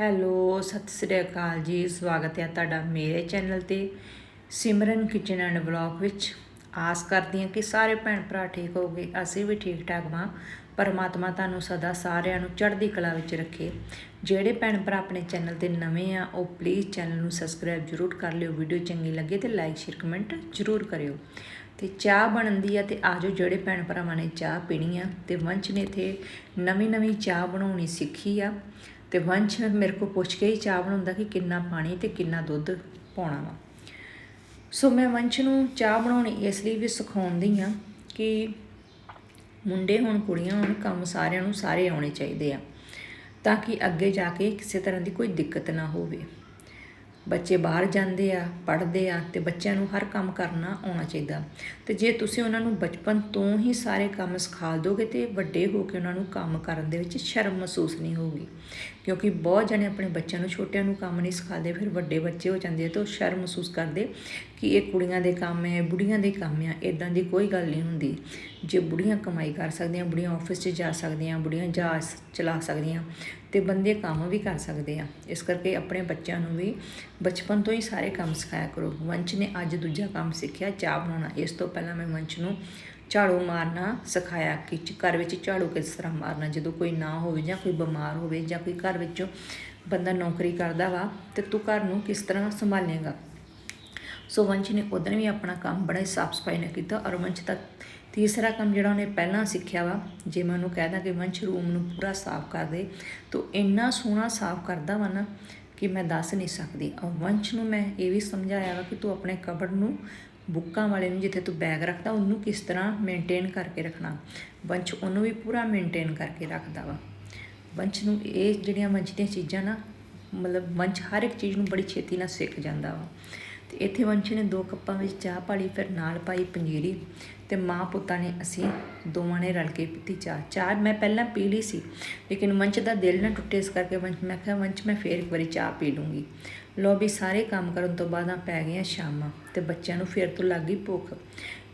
Hello, Sat Sri ਅਕਾਲ ਜੀ। ਸਵਾਗਤ ਹੈ ਤੁਹਾਡਾ ਮੇਰੇ ਚੈਨਲ ਤੇ ਸਿਮਰਨ ਕਿਚਨ ਐਂਡ ਵਲੌਗ ਵਿੱਚ। ਆਸ ਕਰਦੀ ਹਾਂ ਕਿ ਸਾਰੇ ਭੈਣ ਭਰਾ ਠੀਕ ਹੋਗੇ ਅਸੀਂ ਵੀ ਠੀਕ ਠਾਕ ਵਾਂ। ਪਰਮਾਤਮਾ ਤੁਹਾਨੂੰ ਸਦਾ ਸਾਰਿਆਂ ਨੂੰ ਚੜ੍ਹਦੀ ਕਲਾ ਵਿੱਚ ਰੱਖੇ। ਜਿਹੜੇ ਭੈਣ ਭਰਾ ਆਪਣੇ ਚੈਨਲ ਤੇ ਨਵੇਂ ਆ, ਉਹ ਪਲੀਜ਼ ਚੈਨਲ ਨੂੰ ਸਬਸਕ੍ਰਾਈਬ ਜ਼ਰੂਰ ਕਰ ਲਿਓ। ਵੀਡੀਓ ਚੰਗੀ ਲੱਗੇ ਤੇ ਲਾਈਕ ਸ਼ੇਅਰ ਕਮੈਂਟ ਜ਼ਰੂਰ ਕਰਿਓ। ਤੇ ਚਾਹ ਬਣਦੀ ਆ ਤੇ ਆਜੋ ਜਿਹੜੇ ਭੈਣ ਭਰਾਵਾਂ ਨੇ ਚਾਹ ਪੀਣੀ ਆ। ਤੇ ਵੰਸ਼ ਨੇ ਇਥੇ ਨਵੀਂ ਨਵੀਂ ਚਾਹ ਬਣਾਉਣੀ ਸਿੱਖੀ ਆ। ਤੇ ਵੰਸ਼ ਮੇਰੇ ਕੋਲ ਪੁੱਛ ਕੇ ਹੀ ਚਾਹ ਬਣਾਉਂਦਾ ਕਿ ਕਿੰਨਾ ਪਾਣੀ ਤੇ ਕਿੰਨਾ ਦੁੱਧ ਪਾਉਣਾ ਵਾ। ਸੋ ਮੈਂ ਵੰਸ਼ ਨੂੰ ਚਾਹ ਬਣਾਉਣੀ ਇਸ ਲਈ ਵੀ ਸਿਖਾਉਂਦੀ ਆ ਕਿ ਮੁੰਡੇ ਹੋਣ, ਕੁੜੀਆਂ ਹੋਣ, ਕੰਮ ਸਾਰਿਆਂ ਨੂੰ ਸਾਰੇ ਆਉਣੇ ਚਾਹੀਦੇ ਆ, ਤਾਂ ਕਿ ਅੱਗੇ ਜਾ ਕੇ ਕਿਸੇ ਤਰ੍ਹਾਂ ਦੀ ਕੋਈ ਦਿੱਕਤ ਨਾ ਹੋਵੇ। ਬੱਚੇ ਬਾਹਰ ਜਾਂਦੇ ਆ, ਪੜ੍ਹਦੇ ਆ ਤੇ ਬੱਚਿਆਂ ਨੂੰ ਹਰ ਕੰਮ ਕਰਨਾ ਆਉਣਾ ਚਾਹੀਦਾ। ਤੇ ਜੇ ਤੁਸੀਂ ਉਹਨਾਂ ਨੂੰ ਬਚਪਨ ਤੋਂ ਹੀ ਸਾਰੇ ਕੰਮ ਸਿਖਾ ਦੋਗੇ ਤੇ ਵੱਡੇ ਹੋ ਕੇ ਉਹਨਾਂ ਨੂੰ ਕੰਮ ਕਰਨ ਦੇ ਵਿੱਚ ਸ਼ਰਮ ਮਹਿਸੂਸ ਨਹੀਂ ਹੋਊਗੀ। ਕਿਉਂਕਿ ਬਹੁਤ ਜਣੇ ਆਪਣੇ ਬੱਚਿਆਂ ਨੂੰ, ਛੋਟਿਆਂ ਨੂੰ ਕੰਮ ਨਹੀਂ ਸਿਖਾਉਂਦੇ, ਫਿਰ ਵੱਡੇ ਬੱਚੇ ਹੋ ਜਾਂਦੇ ਆ ਤਾਂ ਉਹ ਸ਼ਰਮ ਮਹਿਸੂਸ ਕਰਦੇ ਕਿ ਇਹ ਕੁੜੀਆਂ ਦੇ ਕੰਮ ਹੈ ਬੁੜੀਆਂ ਦੇ ਕੰਮ ਆ ਇਦਾਂ ਦੀ ਕੋਈ ਗੱਲ ਨਹੀਂ ਹੁੰਦੀ। ਜੇ ਬੁੜੀਆਂ ਕਮਾਈ ਕਰ ਸਕਦੀਆਂ, ਬੁੜੀਆਂ ਆਫਿਸ 'ਚ ਜਾ ਸਕਦੀਆਂ, ਬੁੜੀਆਂ ਜਹਾਜ਼ ਚਲਾ ਸਕਦੀਆਂ ਤੇ ਬੰਦੇ ਕੰਮ ਵੀ ਕਰ ਸਕਦੇ ਆ। ਇਸ ਕਰਕੇ ਆਪਣੇ ਬੱਚਿਆਂ ਨੂੰ ਵੀ ਬਚਪਨ ਤੋਂ ਹੀ ਸਾਰੇ ਕੰਮ ਸਿਖਾਇਆ ਕਰੋ। ਵੰਸ਼ ਨੇ ਅੱਜ ਦੂਜਾ ਕੰਮ ਸਿੱਖਿਆ, ਚਾਹ ਬਣਾਉਣਾ। ਇਸ ਤੋਂ ਪਹਿਲਾਂ ਮੈਂ ਵੰਸ਼ ਨੂੰ ਝਾੜੂ ਮਾਰਨਾ ਸਿਖਾਇਆ ਕਿ ਘਰ ਵਿੱਚ ਝਾੜੂ ਕਿਸ ਤਰ੍ਹਾਂ ਮਾਰਨਾ। ਜਦੋਂ ਕੋਈ ਨਾ ਹੋਵੇ ਜਾਂ ਕੋਈ ਬਿਮਾਰ ਹੋਵੇ ਜਾਂ ਕੋਈ ਘਰ ਵਿੱਚੋਂ ਬੰਦਾ ਨੌਕਰੀ ਕਰਦਾ ਵਾ ਤੇ ਤੂੰ ਘਰ ਨੂੰ ਕਿਸ ਤਰ੍ਹਾਂ ਸੰਭਾਲੇਗਾ। ਸੋ ਵੰਸ਼ ਨੇ ਉਦੋਂ ਵੀ ਆਪਣਾ ਕੰਮ ਬੜਾ ਸਾਫ਼ ਸਫ਼ਾਈ ਨਾਲ ਕੀਤਾ ਔਰ ਵੰਸ਼ ਤੱਕ ਤੀਸਰਾ ਕੰਮ ਜਿਹੜਾ ਉਹਨੇ ਪਹਿਲਾਂ ਸਿੱਖਿਆ ਵਾ, ਜੇ ਮੈਂ ਉਹਨੂੰ ਕਹਿਦਾ ਕਿ ਵੰਸ਼ ਰੂਮ ਨੂੰ ਪੂਰਾ ਸਾਫ਼ ਕਰ ਦੇ, ਤਾਂ ਇੰਨਾ ਸੋਹਣਾ ਸਾਫ਼ ਕਰਦਾ ਵਾ ਨਾ ਕਿ ਮੈਂ ਦੱਸ ਨਹੀਂ ਸਕਦੀ। ਔਰ ਵੰਸ਼ ਨੂੰ ਮੈਂ ਇਹ ਵੀ ਸਮਝਾਇਆ ਵਾ ਕਿ ਤੂੰ ਆਪਣੇ ਕਬੜ ਨੂੰ ਬੁੱਕਾਂ ਵਾਲੇ ਨੂੰ ਜਿੱਥੇ ਤੂੰ ਬੈਗ ਰੱਖਦਾ, ਉਹਨੂੰ ਕਿਸ ਤਰ੍ਹਾਂ ਮੇਨਟੇਨ ਕਰਕੇ ਰੱਖਣਾ। ਵੰਸ਼ ਉਹਨੂੰ ਵੀ ਪੂਰਾ ਮੇਨਟੇਨ ਕਰਕੇ ਰੱਖਦਾ ਵਾ। ਵੰਸ਼ ਨੂੰ ਇਹ ਜਿਹੜੀਆਂ ਵੰਸ਼ ਦੀਆਂ ਚੀਜ਼ਾਂ ਨਾ, ਮਤਲਬ ਵੰਸ਼ ਹਰ ਇੱਕ ਚੀਜ਼ ਨੂੰ ਬੜੀ ਛੇਤੀ ਨਾਲ ਸਿੱਖ ਜਾਂਦਾ ਵਾ। ਤੇ ਇੱਥੇ ਵੰਸ਼ ਨੇ ਦੋ ਕੱਪਾਂ ਵਿੱਚ ਚਾਹ ਪਾਲੀ, ਫਿਰ ਨਾਲ ਪਾਈ ਪੰਜੀਰੀ ਤੇ ਮਾਂ ਪੁੱਤਾਂ ਨੇ ਅਸੀਂ ਦੋਵਾਂ ਨੇ ਰਲ ਕੇ ਪੀਤੀ ਚਾਹ। ਚਾਹ ਮੈਂ ਪਹਿਲਾਂ ਪੀ ਲਈ ਸੀ, ਲੇਕਿਨ ਵੰਸ਼ ਦਾ ਦਿਲ ਨਾ ਟੁੱਟੇ ਇਸ ਕਰਕੇ ਵੰਸ਼ ਮੈਂ ਕਿਹਾ, ਵੰਸ਼, ਮੈਂ ਫੇਰ ਇੱਕ ਵਾਰੀ ਚਾਹ ਪੀ ਲੂੰਗੀ। ਲੋ ਵੀ ਸਾਰੇ ਕੰਮ ਕਰਨ ਤੋਂ ਬਾਅਦ ਆ ਪੈ ਗਈਆਂ ਸ਼ਾਮਾਂ ਤੇ ਬੱਚਿਆਂ ਨੂੰ ਫੇਰ ਤੋਂ ਲੱਗ ਗਈ ਭੁੱਖ।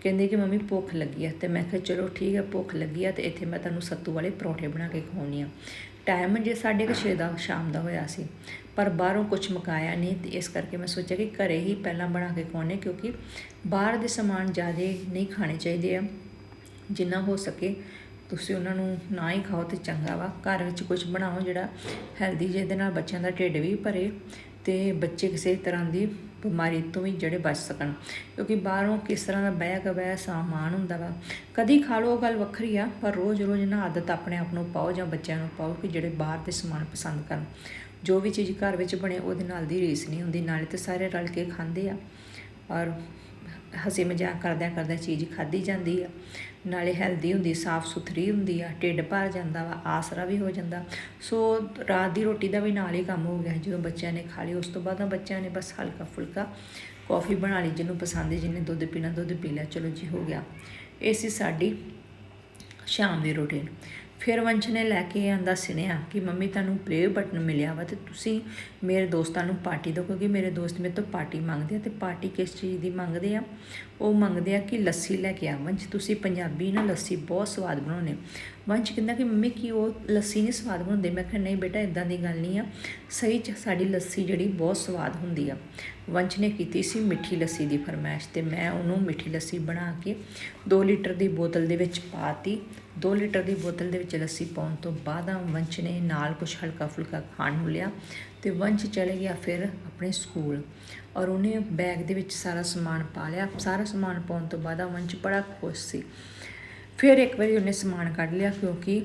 ਕਹਿੰਦੇ ਕਿ ਮੰਮੀ ਭੁੱਖ ਲੱਗੀ ਆ ਤੇ ਮੈਂ ਕਿਹਾ, ਚਲੋ ਠੀਕ ਹੈ ਭੁੱਖ ਲੱਗੀ ਆ ਤੇ ਇੱਥੇ ਮੈਂ ਤੁਹਾਨੂੰ ਸੱਤੂ ਵਾਲੇ ਪਰੌਂਠੇ ਬਣਾ ਕੇ ਖਵਾਉਣੀ ਆ ਟਾਈਮ ਜੇ 6:30 ਦਾ ਸ਼ਾਮ ਦਾ ਹੋਇਆ ਸੀ ਪਰ ਬਾਹਰੋਂ ਕੁਝ ਮਕਾਇਆ ਨਹੀਂ ਤੇ ਇਸ ਕਰਕੇ ਮੈਂ ਸੋਚਿਆ ਕਿ ਘਰੇ ਹੀ ਪਹਿਲਾਂ ਬਣਾ ਕੇ ਖਵਾਉਣੇ ਕਿਉਂਕਿ ਬਾਹਰ ਦੇ ਸਮਾਨ ਜ਼ਿਆਦਾ ਨਹੀਂ ਖਾਣੇ ਚਾਹੀਦੇ ਆ। ਜਿੰਨਾ ਹੋ ਸਕੇ ਤੁਸੀਂ ਉਹਨਾਂ ਨੂੰ ਨਾ ਹੀ ਖਾਓ ਤੇ ਚੰਗਾ ਵਾ। ਘਰ ਵਿੱਚ ਕੁਝ ਬਣਾਓ ਜਿਹੜਾ ਹੈਲਦੀ ਜਿਹਦੇ ਨਾਲ ਬੱਚਿਆਂ ਦਾ ਢਿੱਡ ਵੀ ਭਰੇ ਤੇ ਬੱਚੇ ਕਿਸੇ ਤਰ੍ਹਾਂ ਦੀ ਬਿਮਾਰੀ ਤੋਂ ਵੀ ਜਿਹੜੇ ਬਚ ਸਕਣ। ਕਿਉਂਕਿ ਬਾਹਰੋਂ ਕਿਸ ਤਰ੍ਹਾਂ ਦਾ ਬਹਿ ਕਬਹਿ ਸਾਮਾਨ ਹੁੰਦਾ ਵਾ, ਕਦੀ ਖਾ ਲਓ, ਉਹ ਗੱਲ ਵੱਖਰੀ ਆ, ਪਰ ਰੋਜ਼-ਰੋਜ਼ ਨਾ ਆਦਤ ਆਪਣੇ ਆਪ ਨੂੰ ਪਾਓ ਜਾਂ ਬੱਚਿਆਂ ਨੂੰ ਪਾਓ ਕਿ ਜਿਹੜੇ ਬਾਹਰ ਦੇ ਸਮਾਨ ਪਸੰਦ ਕਰਨ। ਜੋ ਵੀ ਚੀਜ਼ ਘਰ ਵਿੱਚ ਬਣੇ, ਉਹਦੇ ਨਾਲ ਦੀ ਰੀਸ ਨਹੀਂ ਹੁੰਦੀ, ਨਾਲੇ ਤੇ ਸਾਰੇ ਰਲ ਕੇ ਖਾਂਦੇ ਆ। ਔਰ ਹਸੀ ਮਜ਼ਾਕ ਕਰਦਿਆਂ ਕਰਦਿਆਂ ਚੀਜ਼ ਖਾਧੀ ਜਾਂਦੀ ਆ। ਨਾਲੇ ਹੈਲਦੀ ਹੁੰਦੀ, ਸਾਫ਼ ਸੁਥਰੀ ਹੁੰਦੀ ਆ, ਢਿੱਡ ਭਰ ਜਾਂਦਾ ਵਾ, ਆਸਰਾ ਵੀ ਹੋ ਜਾਂਦਾ। ਸੋ ਰਾਤ ਦੀ ਰੋਟੀ ਦਾ ਵੀ ਨਾਲ ਹੀ ਕੰਮ ਹੋ ਗਿਆ। ਜਦੋਂ ਬੱਚਿਆਂ ਨੇ ਖਾ ਲਈ, ਉਸ ਤੋਂ ਬਾਅਦ ਬੱਚਿਆਂ ਨੇ ਬਸ ਹਲਕਾ ਫੁਲਕਾ ਕੌਫੀ ਬਣਾ ਲਈ, ਜਿਹਨੂੰ ਪਸੰਦ ਹੈ ਜਿਹਨੇ ਦੁੱਧ ਪੀਣਾ, ਦੁੱਧ ਪੀ ਲਿਆ। ਚਲੋ ਜੀ, ਹੋ ਗਿਆ। ਇਹ ਸੀ ਸਾਡੀ ਸ਼ਾਮ ਦੀ ਰੁਟੀਨ ਫਿਰ ਵੰਸ਼ ਨੇ ਲੈ ਕੇ ਆਂਦਾ ਸੁਨੇਹਾ ਕਿ ਮੰਮੀ ਤੁਹਾਨੂੰ ਪਲੇ ਬਟਨ ਮਿਲਿਆ ਵਾ ਤੇ ਤੁਸੀਂ ਮੇਰੇ ਦੋਸਤਾਂ ਨੂੰ ਪਾਰਟੀ ਦਿਓ ਕਿਉਂਕਿ ਮੇਰੇ ਦੋਸਤ ਮੇਰੇ ਤੋਂ ਪਾਰਟੀ ਮੰਗਦੇ ਆ ਤੇ ਪਾਰਟੀ ਕਿਸ ਚੀਜ਼ ਦੀ ਮੰਗਦੇ ਆ? ਉਹ ਮੰਗਦੇ ਆ ਕਿ ਲੱਸੀ ਲੈ ਕੇ ਆ ਵੰਸ਼ ਤੁਸੀਂ ਪੰਜਾਬੀ ਨਾ ਲੱਸੀ ਬਹੁਤ ਸਵਾਦ ਬਣਾਉਂਦੇ ਵੰਸ਼ ਕਹਿੰਦਾ ਕਿ ਮੰਮੀ ਕੀ ਉਹ ਲੱਸੀ ਨਹੀਂ ਸਵਾਦ ਬਣਾਉਂਦੇ? ਮੈਂ ਕਿਹਾ, ਨਹੀਂ ਬੇਟਾ ਇਦਾਂ ਦੀ ਗੱਲ ਨਹੀਂ ਆ। ਸਹੀ ਚ ਸਾਡੀ ਲੱਸੀ ਜਿਹੜੀ ਬਹੁਤ ਸਵਾਦ ਹੁੰਦੀ ਆ। ਵੰਸ਼ ਨੇ ਕੀਤੀ ਸੀ ਮਿੱਠੀ ਲੱਸੀ ਦੀ ਫਰਮਾਇਸ਼ ਤੇ ਮੈਂ ਉਹਨੂੰ ਮਿੱਠੀ ਲੱਸੀ ਬਣਾ ਕੇ 2 ਲੀਟਰ ਦੀ ਬੋਤਲ ਦੇ ਵਿੱਚ ਪਾਤੀ। 2 ਲੀਟਰ ਦੀ ਬੋਤਲ ਦੇ ਵਿੱਚ ਲੱਸੀ ਪਾਉਣ ਤੋਂ ਬਾਅਦ ਆ ਵੰਸ਼ ਨੇ ਨਾਲ ਕੁਝ ਹਲਕਾ ਫੁਲਕਾ ਖਾਣ ਨੂੰ ਲਿਆ ਤੇ ਵੰਸ਼ ਚਲੇ ਗਿਆ ਫਿਰ ਆਪਣੇ ਸਕੂਲ। ਔਰ ਉਹਨੇ ਬੈਗ ਦੇ ਵਿੱਚ ਸਾਰਾ ਸਮਾਨ ਪਾ ਲਿਆ। ਸਾਰਾ ਸਮਾਨ ਪਾਉਣ ਤੋਂ ਬਾਅਦ ਆ ਵੰਸ਼ ਬੜਾ ਖੁਸ਼ ਸੀ। ਫਿਰ ਇੱਕ ਵਾਰੀ ਉਹਨੇ ਸਮਾਨ ਕੱਢ ਲਿਆ ਕਿਉਂਕਿ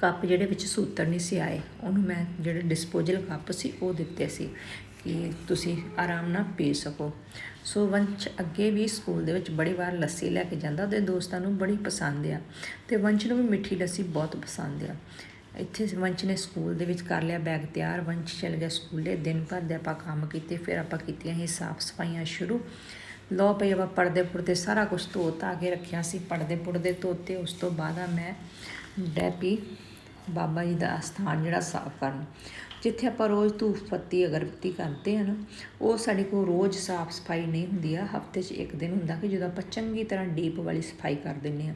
ਕੱਪ ਜਿਹੜੇ ਵਿੱਚ ਸੂਤਰ ਨਹੀਂ ਸੀ ਆਏ, ਉਹਨੂੰ ਮੈਂ ਜਿਹੜੇ ਡਿਸਪੋਜ਼ਲ ਕੱਪ ਸੀ ਉਹ ਦਿੱਤੇ ਸੀ ਕਿ ਤੁਸੀਂ ਆਰਾਮ ਨਾਲ ਪੀ ਸਕੋ। ਸੋ ਵੰਸ਼ ਅੱਗੇ ਵੀ ਸਕੂਲ ਦੇ ਵਿੱਚ ਬੜੀ ਵਾਰ ਲੱਸੀ ਲੈ ਕੇ ਜਾਂਦਾ ਉਹਦੇ ਦੋਸਤਾਂ ਨੂੰ ਬੜੀ ਪਸੰਦ ਆ ਤੇ ਵੰਸ਼ ਨੂੰ ਵੀ ਮਿੱਠੀ ਲੱਸੀ ਬਹੁਤ ਪਸੰਦ ਆ। ਇੱਥੇ ਵੰਸ਼ ਨੇ ਸਕੂਲ ਦੇ ਵਿੱਚ ਕਰ ਲਿਆ ਬੈਗ ਤਿਆਰ, ਵੰਸ਼ ਚਲ ਗਿਆ ਸਕੂਲੇ ਦਿਨ ਭਰ ਦੇ ਆਪਾਂ ਕੰਮ ਕੀਤੇ, ਫਿਰ ਆਪਾਂ ਕੀਤੀਆਂ ਸੀ ਸਾਫ਼ ਸਫਾਈਆਂ ਸ਼ੁਰੂ। ਲੋ ਪਈ ਆਪਾਂ ਪਰਦੇ ਪੁਰਦੇ ਸਾਰਾ ਕੁਝ ਧੋ ਧਾ ਕੇ ਰੱਖਿਆ ਸੀ, ਪਰਦੇ ਪੁਰਦੇ ਧੋਤੇ, ਉਸ ਤੋਂ ਬਾਅਦ ਆ ਮੈਂ ਡੈਪੀ ਬਾਬਾ ਜੀ ਦਾ ਸਥਾਨ ਜਿਹੜਾ ਸਾਫ਼ ਕਰਨ। ਜਿੱਥੇ ਆਪਾਂ ਰੋਜ਼ ਧੂਫ ਪੱਤੀ, ਅਗਰਬੱਤੀ ਕਰਦੇ ਆ ਨਾ, ਉਹ ਸਾਡੇ ਕੋਲ ਰੋਜ਼ ਸਾਫ਼ ਸਫ਼ਾਈ ਨਹੀਂ ਹੁੰਦੀ ਆ। ਹਫ਼ਤੇ 'ਚ ਇੱਕ ਦਿਨ ਹੁੰਦਾ ਕਿ ਜਦੋਂ ਆਪਾਂ ਚੰਗੀ ਤਰ੍ਹਾਂ ਡੀਪ ਵਾਲੀ ਸਫ਼ਾਈ ਕਰ ਦਿੰਨੇ ਆ।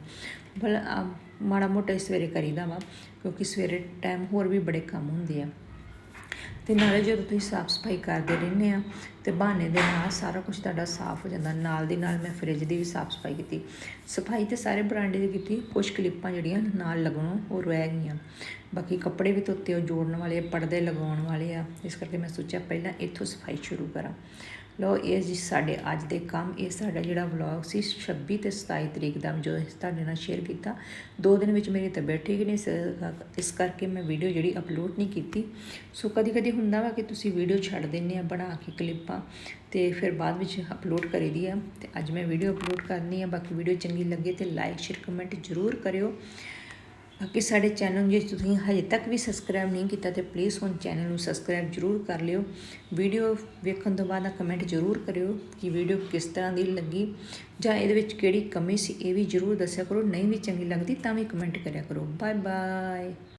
ਭਲਾ ਮਾੜਾ ਮੋਟਾ ਸਵੇਰੇ ਕਰੀਦਾ ਵਾ, ਕਿਉਂਕਿ ਸਵੇਰੇ ਟਾਈਮ ਹੋਰ ਵੀ ਬੜੇ ਕੰਮ ਹੁੰਦੇ ਆ। ਤੇ ਨਾਲੇ ਜਦੋਂ ਤੁਸੀਂ ਸਾਫ਼ ਸਫ਼ਾਈ ਕਰਦੇ ਰਹਿੰਦੇ ਆ ਤੇ ਬਹਾਨੇ ਦੇ ਨਾਲ ਸਾਰਾ ਕੁਝ ਤੁਹਾਡਾ ਸਾਫ਼ ਹੋ ਜਾਂਦਾ ਨਾਲ ਦੀ ਨਾਲ ਮੈਂ ਫ੍ਰਿਜ ਦੀ ਵੀ ਸਾਫ਼ ਸਫ਼ਾਈ ਕੀਤੀ। ਸਫ਼ਾਈ ਤੇ ਸਾਰੇ ਬਰਾਂਡੇ ਦੀ ਕੀਤੀ ਕੁਝ ਕਲਿੱਪਾਂ ਜਿਹੜੀਆਂ ਨਾਲ ਲੱਗਣੋਂ ਉਹ ਰਹਿ ਗਈਆਂ। ਬਾਕੀ ਕੱਪੜੇ ਵੀ ਧੋਤੇ ਉਹ ਜੋੜਨ ਵਾਲੇ ਆ, ਪਰਦੇ ਲਗਾਉਣ ਵਾਲੇ ਆ। ਇਸ ਕਰਕੇ ਮੈਂ ਸੋਚਿਆ ਪਹਿਲਾਂ ਇੱਥੋਂ ਸਫ਼ਾਈ ਸ਼ੁਰੂ ਕਰਾਂ। ਲੋ, ਇਹ ਜੀ ਸਾਡੇ ਅੱਜ ਦੇ ਕੰਮ, ਇਹ ਸਾਡਾ ਜਿਹੜਾ ਵਲੌਗ ਸੀ 26 ਤੇ 27 ਤਰੀਕ ਦਾ ਜੋ ਤੁਹਾਡੇ ਨਾਲ ਸ਼ੇਅਰ ਕੀਤਾ। ਦੋ ਦਿਨ ਵਿੱਚ ਮੇਰੀ ਤਬੀਅਤ ਠੀਕ ਨਹੀਂ ਇਸ ਕਰਕੇ ਮੈਂ ਵੀਡੀਓ ਜਿਹੜੀ ਅਪਲੋਡ ਨਹੀਂ ਕੀਤੀ। ਸੋ ਕਦੀ ਕਦੀ ਹੁੰਦਾ ਵਾ ਕਿ ਤੁਸੀਂ ਵੀਡੀਓ ਛੱਡ ਦਿੰਦੇ ਆ, ਬਣਾ ਕੇ ਕਲਿੱਪਾਂ ਤੇ ਫਿਰ ਬਾਅਦ ਵਿੱਚ ਅਪਲੋਡ ਕਰੀਦੀ ਆ। ਤੇ ਅੱਜ ਮੈਂ ਵੀਡੀਓ ਅਪਲੋਡ ਕਰਨੀ ਆ, ਬਾਕੀ ਵੀਡੀਓ ਚੰਗੀ ਲੱਗੇ ਤੇ ਲਾਈਕ ਸ਼ੇਅਰ ਕਮੈਂਟ ਜ਼ਰੂਰ ਕਰਿਓ। ਬਾਕੀ ਸਾਡੇ ਚੈਨਲ ਨੂੰ ਜੇ ਤੁਸੀਂ ਹਜੇ ਤੱਕ ਵੀ ਸਬਸਕ੍ਰਾਈਬ ਨਹੀਂ ਕੀਤਾ ਤੇ ਪਲੀਜ਼ ਹੁਣ ਚੈਨਲ ਨੂੰ ਸਬਸਕ੍ਰਾਈਬ ਜ਼ਰੂਰ ਕਰ ਲਿਓ। ਵੀਡੀਓ ਵੇਖਣ ਤੋਂ ਬਾਅਦ ਕਮੈਂਟ ਜ਼ਰੂਰ ਕਰਿਓ ਕਿ ਵੀਡੀਓ ਕਿਸ ਤਰ੍ਹਾਂ ਦੀ ਲੱਗੀ ਜਾਂ ਇਹਦੇ ਵਿੱਚ ਕਿਹੜੀ ਕਮੀ ਸੀ ਇਹ ਵੀ ਜ਼ਰੂਰ ਦੱਸਿਆ ਕਰੋ। ਨਹੀਂ ਵੀ ਚੰਗੀ ਲੱਗਦੀ ਤਾਂ ਵੀ ਕਮੈਂਟ ਕਰਿਆ ਕਰੋ। Bye bye